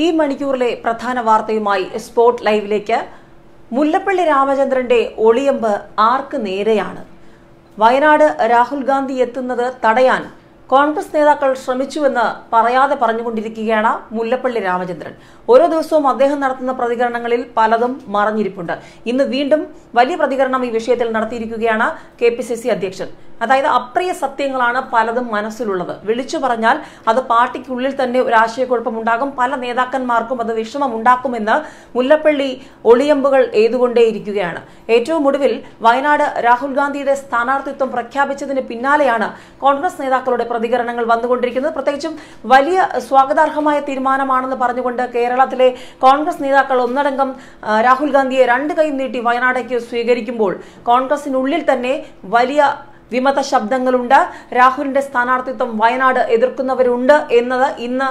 ഈ മണിക്കൂറിലെ പ്രധാന വാർത്തയുമായി സ്പോട്ട് ലൈവിലേക്ക് മുല്ലപ്പള്ളി രാമചന്ദ്രന്റെ ഒളിയമ്പ് ആർക്ക് നേരെയാണ്? വയനാട് രാഹുൽ ഗാന്ധി എത്തുന്നത് തടയാൻ കോൺഗ്രസ് നേതാക്കൾ ശ്രമിച്ചുവെന്ന് പറയാതെ പറഞ്ഞുകൊണ്ടിരിക്കുകയാണ് മുല്ലപ്പള്ളി രാമചന്ദ്രൻ. ഓരോ ദിവസവും അദ്ദേഹം നടത്തുന്ന പ്രതികരണങ്ങളിൽ പലതും മറഞ്ഞിരിപ്പുണ്ട്. ഇന്ന് വീണ്ടും വലിയ പ്രതികരണം ഈ വിഷയത്തിൽ നടത്തിയിരിക്കുകയാണ് കെ അധ്യക്ഷൻ. അതായത് അപ്രിയ സത്യങ്ങളാണ് പലതും മനസ്സിലുള്ളത്. വിളിച്ചു പറഞ്ഞാൽ അത് പാർട്ടിക്കുള്ളിൽ തന്നെ ഒരു ആശയക്കുഴപ്പം ഉണ്ടാകും. പല നേതാക്കന്മാർക്കും അത് വിഷമം ഉണ്ടാക്കുമെന്ന് മുല്ലപ്പള്ളി ഒളിയമ്പുകൾ എഴുതുകൊണ്ടേയിരിക്കുകയാണ് ഏറ്റവും ഒടുവിൽ വയനാട് രാഹുൽ ഗാന്ധിയുടെ സ്ഥാനാർത്ഥിത്വം പ്രഖ്യാപിച്ചതിന് പിന്നാലെയാണ് കോൺഗ്രസ് നേതാക്കളുടെ പ്രതികരണങ്ങൾ വന്നുകൊണ്ടിരിക്കുന്നത്. പ്രത്യേകിച്ചും വലിയ സ്വാഗതാർഹമായ തീരുമാനമാണെന്ന് പറഞ്ഞുകൊണ്ട് കേരളത്തിലെ കോൺഗ്രസ് നേതാക്കൾ ഒന്നടങ്കം രാഹുൽ ഗാന്ധിയെ രണ്ട് കൈ നീട്ടി വയനാടേക്ക് സ്വീകരിക്കുമ്പോൾ കോൺഗ്രസിനുള്ളിൽ തന്നെ വലിയ വിമത ശബ്ദങ്ങളുണ്ട്. രാഹുലിന്റെ സ്ഥാനാർത്ഥിത്വം വയനാട് എതിർക്കുന്നവരുണ്ട് എന്നത് ഇന്ന്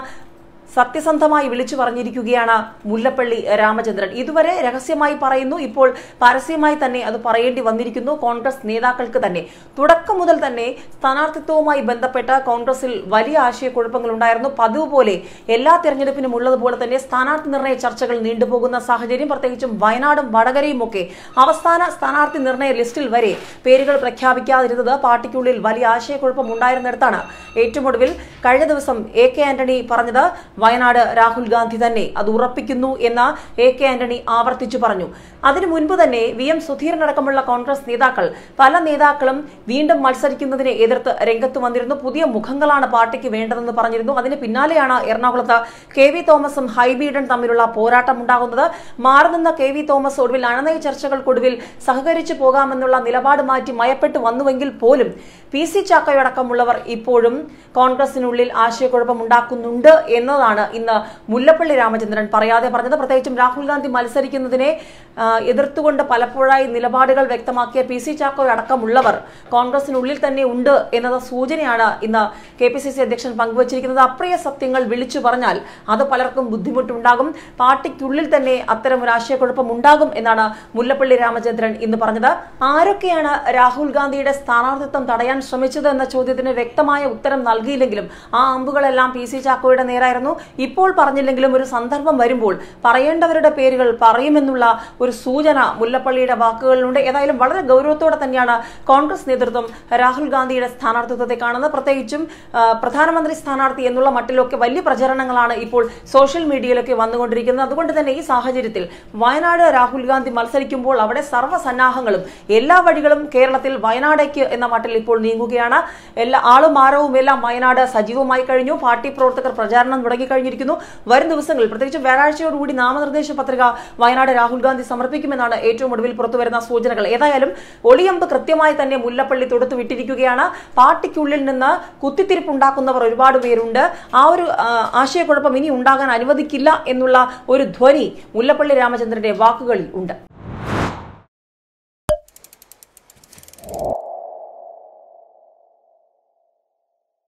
സത്യസന്ധമായി വിളിച്ചു പറഞ്ഞിരിക്കുകയാണ് മുല്ലപ്പള്ളി രാമചന്ദ്രൻ. ഇതുവരെ രഹസ്യമായി പറയുന്നു. ഇപ്പോൾ പരസ്യമായി തന്നെ അത് പറയേണ്ടി വന്നിരിക്കുന്നു കോൺഗ്രസ് നേതാക്കൾക്ക് തന്നെ. തുടക്കം മുതൽ തന്നെ സ്ഥാനാർത്ഥിത്വവുമായി ബന്ധപ്പെട്ട കോൺഗ്രസിൽ വലിയ ആശയക്കുഴപ്പങ്ങൾ ഉണ്ടായിരുന്നു. പതിവ് പോലെ എല്ലാ തെരഞ്ഞെടുപ്പിനും ഉള്ളതുപോലെ തന്നെ സ്ഥാനാർത്ഥി നിർണയ ചർച്ചകൾ നീണ്ടുപോകുന്ന സാഹചര്യം പ്രത്യേകിച്ചും വയനാടും വടകരയും ഒക്കെ അവസാന സ്ഥാനാർത്ഥി നിർണയ ലിസ്റ്റിൽ വരെ പേരുകൾ പ്രഖ്യാപിക്കാതിരുന്നത് പാർട്ടിക്കുള്ളിൽ വലിയ ആശയക്കുഴപ്പം ഉണ്ടായിരുന്നിടത്താണ്. ഏറ്റവും ഒടുവിൽ കഴിഞ്ഞ ദിവസം എ കെ ആന്റണി പറഞ്ഞത് വയനാട് രാഹുൽ ഗാന്ധി തന്നെ അത് ഉറപ്പിക്കുന്നു എന്ന് എ കെ ആന്റണി ആവർത്തിച്ചു പറഞ്ഞു. അതിനു മുൻപ് തന്നെ വി എം സുധീരനടക്കമുള്ള കോൺഗ്രസ് നേതാക്കൾ പല നേതാക്കളും വീണ്ടും മത്സരിക്കുന്നതിനെ എതിർത്ത് രംഗത്ത് വന്നിരുന്നു. പുതിയ മുഖങ്ങളാണ് പാർട്ടിക്ക് വേണ്ടതെന്ന് പറഞ്ഞിരുന്നു. അതിന് പിന്നാലെയാണ് എറണാകുളത്ത് കെ വി തോമസും ഹൈബീഡൻ തമ്മിലുള്ള പോരാട്ടം ഉണ്ടാകുന്നത്. മാറുനിന്ന കെ വി തോമസ് ഒടുവിൽ അണനയ ചർച്ചകൾക്കൊടുവിൽ സഹകരിച്ചു പോകാമെന്നുള്ള നിലപാട് മാറ്റി മയപ്പെട്ടു വന്നുവെങ്കിൽ പോലും പി സി ചാക്കോയടക്കമുള്ളവർ ഇപ്പോഴും കോൺഗ്രസിനുള്ളിൽ ആശയക്കുഴപ്പം ഉണ്ടാക്കുന്നുണ്ട് എന്നതാണ് ഇന്ന് മുല്ലപ്പള്ളി രാമചന്ദ്രൻ പറയാതെ പറഞ്ഞത്. പ്രത്യേകിച്ചും രാഹുൽ ഗാന്ധി മത്സരിക്കുന്നതിനെ എതിർത്തുകൊണ്ട് പലപ്പോഴായി നിലപാടുകൾ വ്യക്തമാക്കിയ പി സി ചാക്കോ അടക്കമുള്ളവർ കോൺഗ്രസിനുള്ളിൽ തന്നെ ഉണ്ട് എന്നത് സൂചനയാണ് ഇന്ന് കെ പി സി സി അധ്യക്ഷൻ പങ്കുവച്ചിരിക്കുന്നത്. അപ്രിയ സത്യങ്ങൾ വിളിച്ചു പറഞ്ഞാൽ അത് പലർക്കും ബുദ്ധിമുട്ടുണ്ടാകും. പാർട്ടിക്കുള്ളിൽ തന്നെ അത്തരം ഒരു ആശയക്കുഴപ്പം ഉണ്ടാകും എന്നാണ് മുല്ലപ്പള്ളി രാമചന്ദ്രൻ ഇന്ന് പറഞ്ഞത്. ആരൊക്കെയാണ് രാഹുൽ ഗാന്ധിയുടെ സ്ഥാനാർത്ഥിത്വം തടയാൻ ശ്രമിച്ചത് എന്ന ചോദ്യത്തിന് വ്യക്തമായ ഉത്തരം നൽകിയില്ലെങ്കിലും ആ അമ്പുകളെല്ലാം പി സി ചാക്കോയുടെ നേരായിരുന്നു. ഇപ്പോൾ പറഞ്ഞില്ലെങ്കിലും ഒരു സന്ദർഭം വരുമ്പോൾ പറയേണ്ടവരുടെ പേരുകൾ പറയുമെന്നുള്ള ഒരു സൂചന മുല്ലപ്പള്ളിയുടെ വാക്കുകളിലുണ്ട്. ഏതായാലും വളരെ ഗൗരവത്തോടെ തന്നെയാണ് കോൺഗ്രസ് നേതൃത്വം രാഹുൽ ഗാന്ധിയുടെ സ്ഥാനാർത്ഥിത്വത്തെ കാണുന്നത്. പ്രത്യേകിച്ചും പ്രധാനമന്ത്രി സ്ഥാനാർത്ഥി എന്നുള്ള മട്ടിലൊക്കെ വലിയ പ്രചരണങ്ങളാണ് ഇപ്പോൾ സോഷ്യൽ മീഡിയയിലൊക്കെ വന്നുകൊണ്ടിരിക്കുന്നത്. അതുകൊണ്ട് തന്നെ ഈ സാഹചര്യത്തിൽ വയനാട് രാഹുൽ ഗാന്ധി മത്സരിക്കുമ്പോൾ അവിടെ സർവസന്നാഹങ്ങളും എല്ലാ വഴികളും കേരളത്തിൽ വയനാടേക്ക് എന്ന മട്ടിൽ ഇപ്പോൾ നീങ്ങുകയാണ്. എല്ലാ ആളും എല്ലാം വയനാട് സജീവമായി കഴിഞ്ഞു. പാർട്ടി പ്രവർത്തകർ പ്രചാരണം തുടങ്ങിക്കഴിഞ്ഞിരിക്കുന്നു വരും ദിവസങ്ങളിൽ പ്രത്യേകിച്ച് വ്യാഴാഴ്ചയോടുകൂടി നാമനിർദ്ദേശ പത്രിക വയനാട് രാഹുൽ ഗാന്ധി സമർപ്പിക്കുമെന്നാണ് ഏറ്റവും ഒടുവിൽ പുറത്തുവരുന്ന സൂചനകൾ. ഏതായാലും ഒളിയമ്പ് കൃത്യമായി തന്നെ മുല്ലപ്പള്ളി തൊടുത്തു വിട്ടിരിക്കുകയാണ്. പാർട്ടിക്കുള്ളിൽ നിന്ന് കുത്തിത്തിരിപ്പുണ്ടാക്കുന്നവർ ഒരുപാട് പേരുണ്ട്. ആ ഒരു ആശയക്കുഴപ്പം ഇനി ഉണ്ടാകാൻ അനുവദിക്കില്ല എന്നുള്ള ഒരു ധ്വനി മുല്ലപ്പള്ളി രാമചന്ദ്രന്റെ വാക്കുകളിൽ ഉണ്ട്.